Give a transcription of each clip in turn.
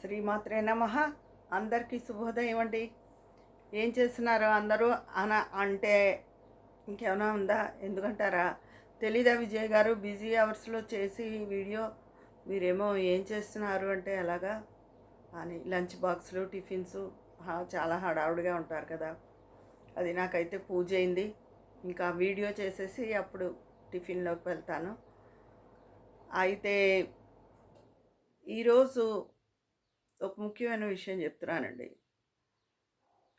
శ్రీమాత్రే నమ. అందరికీ శుభోదయం అండి. ఏం చేస్తున్నారు? అందరూ అన అంటే ఇంకేమైనా ఉందా? ఎందుకంటారా? తెలీదా విజయ్ గారు? బిజీ అవర్స్లో చేసి వీడియో. మీరేమో ఏం చేస్తున్నారు అంటే ఎలాగా? అని లంచ్ బాక్స్లు టిఫిన్స్. చాలా హడావుడిగా ఉంటారు కదా. అది నాకైతే పూజ అయింది. ఇంకా వీడియో చేసేసి అప్పుడు టిఫిన్లోకి వెళ్తాను. అయితే ఈరోజు ఒక ముఖ్యమైన విషయం చెప్తున్నానండి.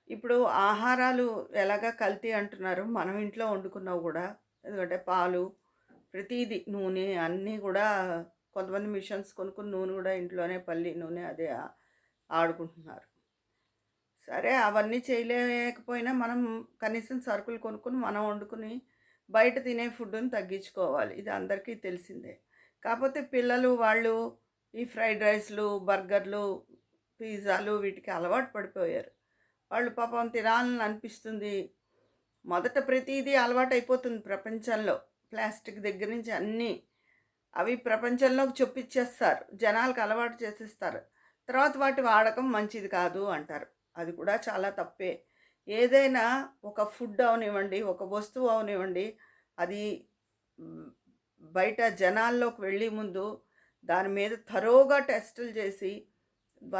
ఇప్పుడు ఆహారాలు ఎలాగా కల్తీ అంటున్నారు మనం ఇంట్లో వండుకున్నావు కూడా ఎందుకంటే పాలు ప్రతిదీ నూనె అన్నీ కూడా కొంతమంది మిషన్స్ కొనుక్కుని నూనె కూడా ఇంట్లోనే పల్లి నూనె అదే ఆడుకుంటున్నారు. సరే అవన్నీ చేయలేకపోయినా మనం కనీసం సరుకులు కొనుక్కుని మనం వండుకుని బయట తినే ఫుడ్ని తగ్గించుకోవాలి. ఇది అందరికీ తెలిసిందే. కాకపోతే పిల్లలు వాళ్ళు ఈ ఫ్రైడ్ రైస్లు బర్గర్లు పిజ్జాలు వీటికి అలవాటు పడిపోయారు. వాళ్ళు పాపం తినాలని అనిపిస్తుంది. మొదట ప్రతిదీ అలవాటు అయిపోతుంది ప్రపంచంలో. ప్లాస్టిక్ దగ్గర నుంచి అన్నీ అవి ప్రపంచంలోకి చొప్పించేస్తారు జనాలకు అలవాటు చేసేస్తారు. తర్వాత వాటి వాడకం మంచిది కాదు అంటారు. అది కూడా చాలా తప్పే. ఏదైనా ఒక ఫుడ్ అవనివ్వండి ఒక వస్తువు అవనివ్వండి అది బయట జనాల్లోకి వెళ్ళే ముందు దాని మీద తరోగా టెస్టులు చేసి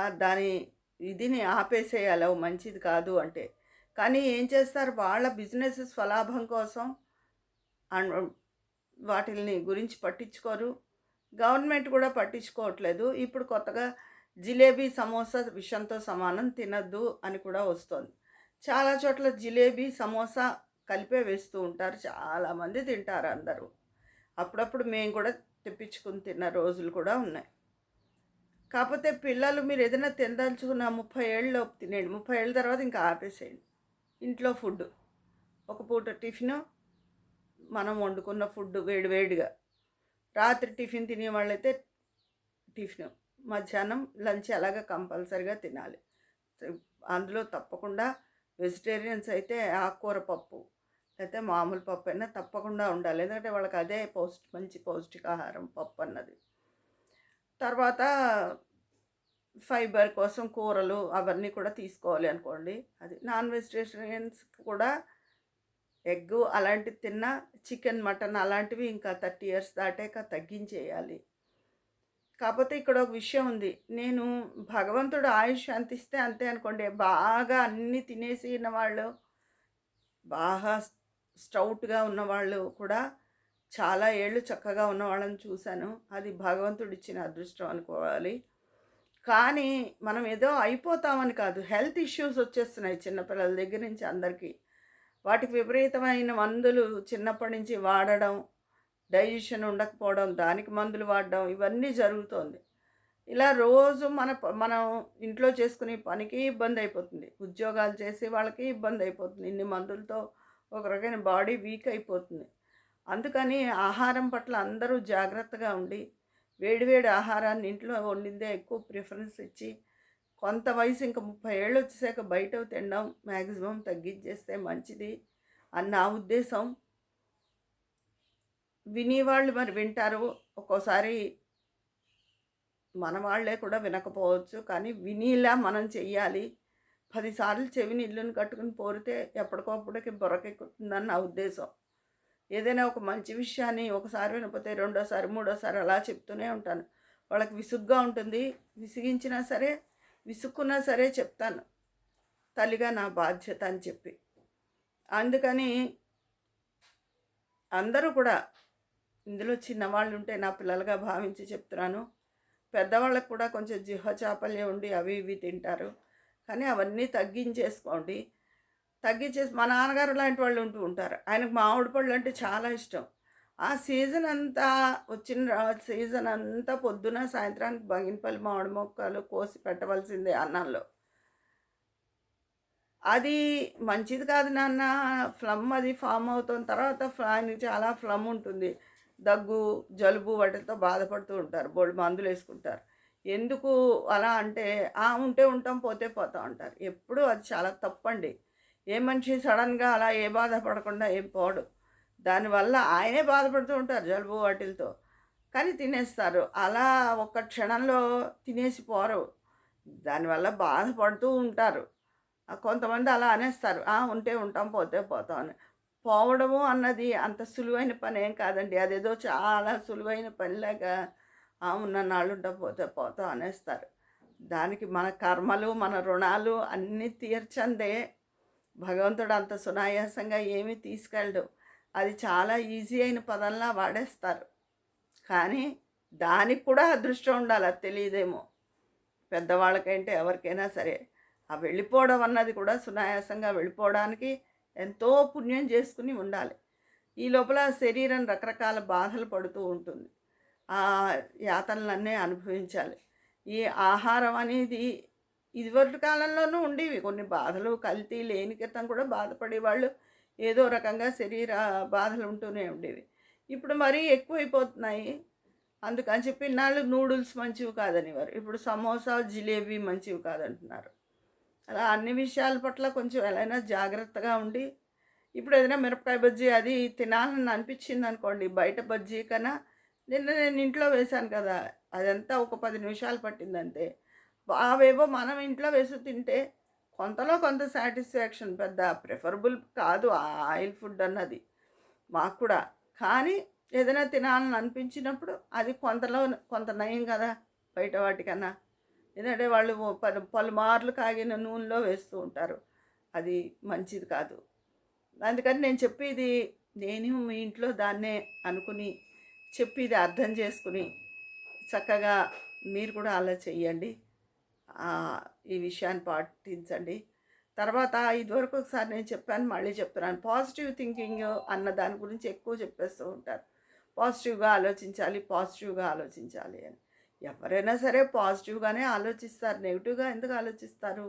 దాని ఇదిని ఆపేసేయాలి అవి మంచిది కాదు అంటే. కానీ ఏం చేస్తారు? వాళ్ళ బిజినెస్ స్వలాభం కోసం అండ్ వాటిని గురించి పట్టించుకోరు. గవర్నమెంట్ కూడా పట్టించుకోవట్లేదు. ఇప్పుడు కొత్తగా జిలేబీ సమోసా విషంతో సమానం తినద్దు అని కూడా వస్తుంది. చాలా చోట్ల జిలేబీ సమోసా కలిపే వేస్తూ ఉంటారు. చాలామంది తింటారు అందరూ. అప్పుడప్పుడు మేము కూడా తెప్పించుకుని తిన్న రోజులు కూడా ఉన్నాయి. కాకపోతే పిల్లలు మీరు ఏదైనా తినదలుచుకున్న ముప్పై ఏళ్ళలో తినేయండి. ముప్పై ఏళ్ళ తర్వాత ఇంకా ఆపేసేయండి. ఇంట్లో ఫుడ్ ఒక పూట టిఫిన్ మనం వండుకున్న ఫుడ్ వేడివేడిగా రాత్రి టిఫిన్ తినే వాళ్ళైతే టిఫిన్. మధ్యాహ్నం లంచ్ అలాగా కంపల్సరిగా తినాలి. అందులో తప్పకుండా వెజిటేరియన్స్ అయితే ఆకుకూర పప్పు అయితే మామూలు పప్పు అయినా తప్పకుండా ఉండాలి. ఎందుకంటే వాళ్ళకి అదే పౌష్టి మంచి పౌష్టికాహారం పప్పు అన్నది తర్వాత ఫైబర్ కోసం కూరలు అవన్నీ కూడా తీసుకోవాలి అనుకోండి. అది నాన్ వెజిటేరియన్స్ కూడా ఎగ్ అలాంటివి తిన్నా చికెన్ మటన్ అలాంటివి ఇంకా థర్టీ ఇయర్స్ దాటాక తగ్గించేయాలి. కాకపోతే ఇక్కడ ఒక విషయం ఉంది. నేను భగవంతుడు ఆయుష్ అంతిస్తే అంతే అనుకోండి. బాగా అన్నీ తినేసి వాళ్ళు బాగా స్టౌట్గా ఉన్నవాళ్ళు కూడా చాలా ఏళ్ళు చక్కగా ఉన్న వాళ్ళని చూశాను. అది భగవంతుడు ఇచ్చిన అదృష్టం అనుకోవాలి. కానీ మనం ఏదో అయిపోతామని కాదు. హెల్త్ ఇష్యూస్ వచ్చేస్తున్నాయి చిన్నపిల్లల దగ్గర నుంచి అందరికీ. వాటికి విపరీతమైన మందులు చిన్నప్పటి నుంచి వాడడం డైజెషన్ ఉండకపోవడం దానికి మందులు వాడడం ఇవన్నీ జరుగుతోంది. ఇలా రోజు మన మనం ఇంట్లో చేసుకునే పనికి ఇబ్బంది అయిపోతుంది. ఉద్యోగాలు చేసే వాళ్ళకి ఇబ్బంది అయిపోతుంది. ఇన్ని మందులతో ఒక రకమైన బాడీ వీక్ అయిపోతుంది. అందుకని ఆహారం పట్ల అందరూ జాగ్రత్తగా ఉండి వేడివేడి ఆహారాన్ని ఇంట్లో వండిందే ఎక్కువ ప్రిఫరెన్స్ ఇచ్చి కొంత వయసు ఇంకా ముప్పై ఏళ్ళు వచ్చేసాక బయట తినడం మ్యాక్సిమం తగ్గించేస్తే మంచిది అని నా ఉద్దేశం. వినేవాళ్ళు మరి వింటారు. ఒక్కోసారి మన వాళ్ళే కూడా వినకపోవచ్చు. కానీ వినిలా మనం చెయ్యాలి. పదిసార్లు చెవిని ఇల్లుని కట్టుకుని పోరితే ఎప్పటికప్పుడుకి బొరకెక్కుతుందని నా ఉద్దేశం. ఏదైనా ఒక మంచి విషయాన్ని ఒకసారి వినపోతే రెండోసారి మూడోసారి అలా చెప్తూనే ఉంటాను. వాళ్ళకి విసుగ్గా ఉంటుంది. విసిగించినా సరే విసుక్కున్నా సరే చెప్తాను. తల్లిగా నా బాధ్యత అని చెప్పి. అందుకని అందరూ కూడా ఇందులో చిన్నవాళ్ళు ఉంటే నా పిల్లలుగా భావించి చెప్తున్నాను. పెద్దవాళ్ళకు కూడా కొంచెం జిహ్వ చాపల్యం ఉండి అవి ఇవి తింటారు. కానీ అవన్నీ తగ్గించేసుకోండి. తగ్గించేసి మా నాన్నగారు లాంటి వాళ్ళు ఉంటూ ఉంటారు. ఆయనకు మామిడి పళ్ళు అంటే చాలా ఇష్టం. ఆ సీజన్ అంతా వచ్చిన సీజన్ అంతా పొద్దున సాయంత్రానికి బంగినపల్లి మామిడి మొక్కలు కోసి పెట్టవలసిందే అన్నంలో. అది మంచిది కాదు నాన్న. ఫ్లమ్ అది ఫామ్ అవుతున్న తర్వాత ఆయనకి చాలా ఫ్లమ్ ఉంటుంది. దగ్గు జలుబు వాటితో బాధపడుతూ ఉంటారు. బోల్డ్ మందులు వేసుకుంటారు ఎందుకు అలా అంటే ఆ ఉంటే ఉంటాం పోతే పోతాం అంటారు. ఎప్పుడు అది చాలా తప్పండి. ఏ మనిషి సడన్గా అలా ఏ బాధపడకుండా ఏం పోడు. దానివల్ల ఆయనే బాధపడుతూ ఉంటారు జలుబు వాటిలతో. కానీ తినేస్తారు. అలా ఒక క్షణంలో తినేసి పోరు. దానివల్ల బాధపడుతూ ఉంటారు. కొంతమంది అలా అనేస్తారు. "ఆ, ఉంటే ఉంటాం పోతే పోతాం అని. పోవడము అన్నది అంత సులువైన పని ఏం కాదండి. అదేదో చాలా సులువైన పనిలాగా ఉన్న నాళ్ళు ఉంటాం పోతే అనేస్తారు. దానికి మన కర్మలు మన రుణాలు అన్నీ తీర్చందే. భగవంతుడు అంత సునాయాసంగా ఏమీ తీసుకెళ్ళడు. అది చాలా ఈజీ అయిన పదంలా వాడేస్తారు. కానీ దానికి కూడా అదృష్టం ఉండాలి అది తెలియదేమో. పెద్దవాళ్ళకంటే ఎవరికైనా సరే. ఆ వెళ్ళిపోవడం అన్నది కూడా సునాయాసంగా వెళ్ళిపోవడానికి ఎంతో పుణ్యం చేసుకుని ఉండాలి. ఈ లోపల శరీరం రకరకాల బాధలు పడుతూ ఉంటుంది. ఆ యాతనలన్నీ అనుభవించాలి. ఈ ఆహారం అనేది ఇదివరటి కాలంలోనూ ఉండేవి. కొన్ని బాధలు కల్తీ లేని క్రితం కూడా బాధపడేవాళ్ళు ఏదో రకంగా శరీర బాధలు ఉంటూనే ఉండేవి. ఇప్పుడు మరీ ఎక్కువైపోతున్నాయి. అందుకని చెప్పి ఇన్నాళ్ళు నూడిల్స్ మంచివి కాదనేవారు. ఇప్పుడు సమోసా జిలేబీ మంచివి కాదంటున్నారు. అలా అన్ని విషయాల పట్ల కొంచెం ఎలా జాగ్రత్తగా ఉండి ఇప్పుడు ఏదైనా మిరపకాయ బజ్జీ అది తినాలని అనిపించింది అనుకోండి బయట బజ్జీ కన్నా నిన్న నేను ఇంట్లో వేశాను కదా అదంతా ఒక పది నిమిషాలు పట్టింది అంతే అవేవో మనం ఇంట్లో వేసి తింటే కొంతలో కొంత సాటిస్ఫాక్షన్ పెద్ద ప్రిఫరబుల్ కాదు ఆ ఆయిల్ ఫుడ్ అన్నది మాకు కూడా. కానీ ఏదైనా తినాలని అనిపించినప్పుడు అది కొంతలో కొంత నయం కదా బయట వాటికన్నా. ఎందుకంటే వాళ్ళు పలు పలుమార్లు కాగిన నూనెలో వేస్తూ ఉంటారు. అది మంచిది కాదు. అందుకని నేను చెప్పేది నేను మీ ఇంట్లో దాన్నే అనుకుని చెప్పేది అర్థం చేసుకుని చక్కగా మీరు కూడా అలా చెయ్యండి. ఈ విషయాన్ని పాటించండి. తర్వాత ఇదివరకు ఒకసారి నేను చెప్పాను మళ్ళీ చెప్తున్నాను. పాజిటివ్ థింకింగ్ అన్న దాని గురించి ఎక్కువ చెప్పేస్తూ ఉంటారు. పాజిటివ్గా ఆలోచించాలి పాజిటివ్గా ఆలోచించాలి అని. ఎవరైనా సరే పాజిటివ్గానే ఆలోచిస్తారు నెగిటివ్గా ఎందుకు ఆలోచిస్తారు?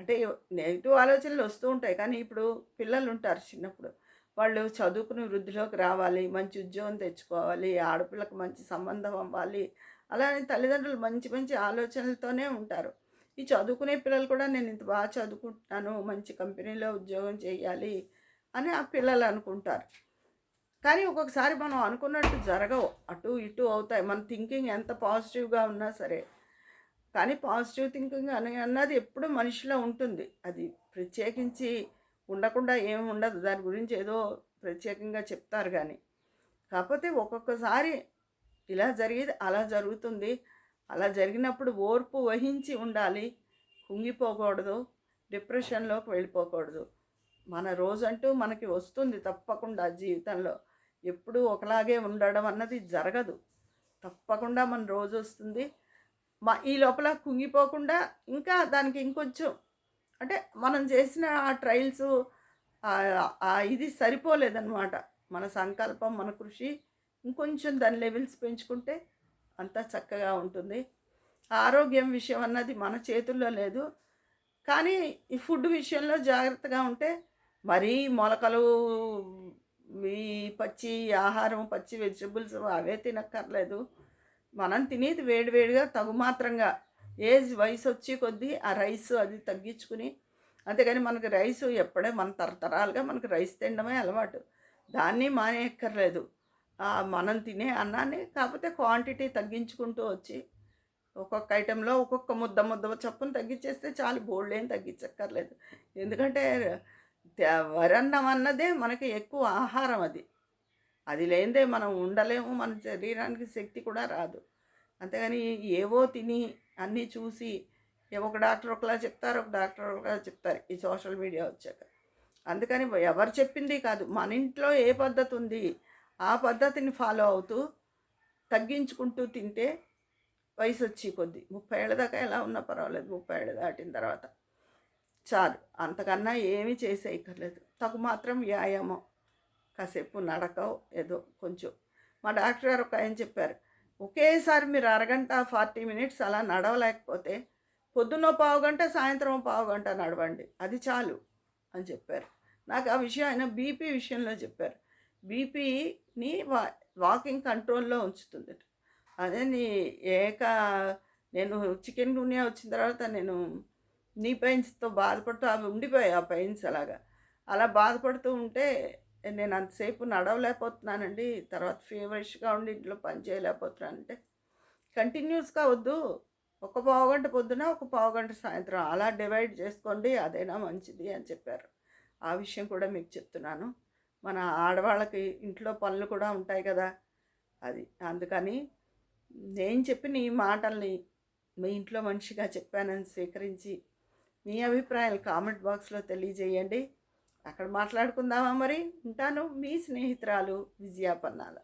అంటే నెగిటివ్ ఆలోచనలు వస్తూ ఉంటాయి. కానీ ఇప్పుడు పిల్లలు ఉంటారు చిన్నప్పుడు. వాళ్ళు చదువుకుని వృద్ధిలోకి రావాలి మంచి ఉద్యోగం తెచ్చుకోవాలి ఆడపిల్లకు మంచి సంబంధం అవ్వాలి. అలానే తల్లిదండ్రులు మంచి మంచి ఆలోచనలతోనే ఉంటారు. ఈ చదువుకునే పిల్లలు కూడా నేను ఇంత బాగా చదువుకుంటున్నాను మంచి కంపెనీలో ఉద్యోగం చేయాలి అని ఆ పిల్లలు అనుకుంటారు. కానీ ఒక్కొక్కసారి మనం అనుకున్నట్టు జరగవు. అటు ఇటు అవుతాయి. మన థింకింగ్ ఎంత పాజిటివ్గా ఉన్నా సరే. కానీ పాజిటివ్ థింకింగ్ అని అన్నది ఎప్పుడూ మనిషిలో ఉంటుంది. అది ప్రత్యేకించి ఉండకుండా ఏమి ఉండదు. దాని గురించి ఏదో ప్రత్యేకంగా చెప్తారు కానీ కాకపోతే ఒక్కొక్కసారి ఇలా జరిగేది అలా జరుగుతుంది. అలా జరిగినప్పుడు ఓర్పు వహించి ఉండాలి. కుంగిపోకూడదు. డిప్రెషన్లోకి వెళ్ళిపోకూడదు. మన రోజంటూ మనకి వస్తుంది తప్పకుండా జీవితంలో. ఎప్పుడూ ఒకలాగే ఉండడం అన్నది జరగదు. తప్పకుండా మన రోజు వస్తుంది. మా ఈ లోపల కుంగిపోకుండా ఇంకా దానికి ఇంకొంచెం అంటే మనం చేసిన ఆ ట్రయల్స్ ఇది సరిపోలేదన్నమాట. మన సంకల్పం మన కృషి ఇంకొంచెం దాని లెవెల్స్ పెంచుకుంటే అంతా చక్కగా ఉంటుంది. ఆరోగ్యం విషయం అన్నది మన చేతుల్లో లేదు. కానీ ఈ ఫుడ్ విషయంలో జాగ్రత్తగా ఉంటే మరీ మొలకలు ఈ పచ్చి ఆహారం పచ్చి వెజిటబుల్స్ అవే తినక్కర్లేదు. మనం తినేది వేడివేడిగా తగు మాత్రంగా ఏజ్ వయసు వచ్చి కొద్దీ ఆ రైస్ అది తగ్గించుకుని అంతేగాని మనకి రైస్ ఎప్పుడే మన తరతరాలుగా మనకి రైస్ తినడమే అలవాటు. దాన్ని మానేయక్కర్లేదు. మనం తినే అన్నాన్ని కాకపోతే క్వాంటిటీ తగ్గించుకుంటూ వచ్చి ఒక్కొక్క ఐటెంలో ఒక్కొక్క ముద్ద ముద్ద చప్పును తగ్గించేస్తే చాలు బోల్డ్ ఏం తగ్గించక్కర్లేదు. ఎందుకంటే వరన్నం అన్నదే మనకి ఎక్కువ ఆహారం అది. అది లేనిదే మనం ఉండలేము మన శరీరానికి శక్తి కూడా రాదు. అంతేగాని ఏవో తిని అన్నీ చూసి ఒక డాక్టర్ ఒకలా చెప్తారు ఒక డాక్టర్ ఒకలా చెప్తారు ఈ సోషల్ మీడియా వచ్చాక. అందుకని ఎవరు చెప్పింది కాదు. మన ఇంట్లో ఏ పద్ధతి ఉంది ఆ పద్ధతిని ఫాలో అవుతూ తగ్గించుకుంటూ తింటే వయసు వచ్చి కొద్ది. ముప్పై ఏళ్ళ దాకా ఎలా ఉన్నా పర్వాలేదు ముప్పై ఏళ్ళు దాటిన తర్వాత. చాలు. అంతకన్నా ఏమీ చేసేయక్కర్లేదు. తగు మాత్రం వ్యాయామం. కాసేపు నడకవు ఏదో కొంచెం. మా డాక్టర్ గారు ఒక ఆయన చెప్పారు ఒకేసారి మీరు అరగంట ఫార్టీ మినిట్స్ అలా నడవలేకపోతే పొద్దున్న పావు గంట సాయంత్రం పావు గంట నడవండి. అది చాలు అని చెప్పారు. నాకు ఆ విషయం ఆయన బీపీ విషయంలో చెప్పారు. బీపీని వా వాకింగ్ కంట్రోల్లో ఉంచుతుంది. అదే నీ ఏక నేను చికెన్ గునియా వచ్చిన తర్వాత నేను నీ పెయిన్స్తో బాధపడుతూ అవి ఉండిపోయాయి ఆ పెయిన్స్ అలాగా. అలా బాధపడుతూ ఉంటే నేను అంతసేపు నడవలేకపోతున్నానండి. తర్వాత ఫీవరిష్గా ఉండి ఇంట్లో పని చేయలేకపోతున్నాను. అంటే కంటిన్యూస్గా వద్దు. ఒక పావుగంట పొద్దున ఒక పావుగంట సాయంత్రం అలా డివైడ్ చేసుకోండి. అదైనా మంచిది అని చెప్పారు. ఆ విషయం కూడా మీకు చెప్తున్నాను. మన ఆడవాళ్ళకి ఇంట్లో పనులు కూడా ఉంటాయి కదా అది. అందుకని నేను చెప్పిన ఈ మాటల్ని మీ ఇంట్లో మనిషిగా చెప్పానని స్వీకరించి మీ అభిప్రాయాలు కామెంట్ బాక్స్లో తెలియజేయండి. అక్కడ మాట్లాడుకుందామా మరి? ఉంటాను. మీ స్నేహితురాలు విజయాపన్నాల.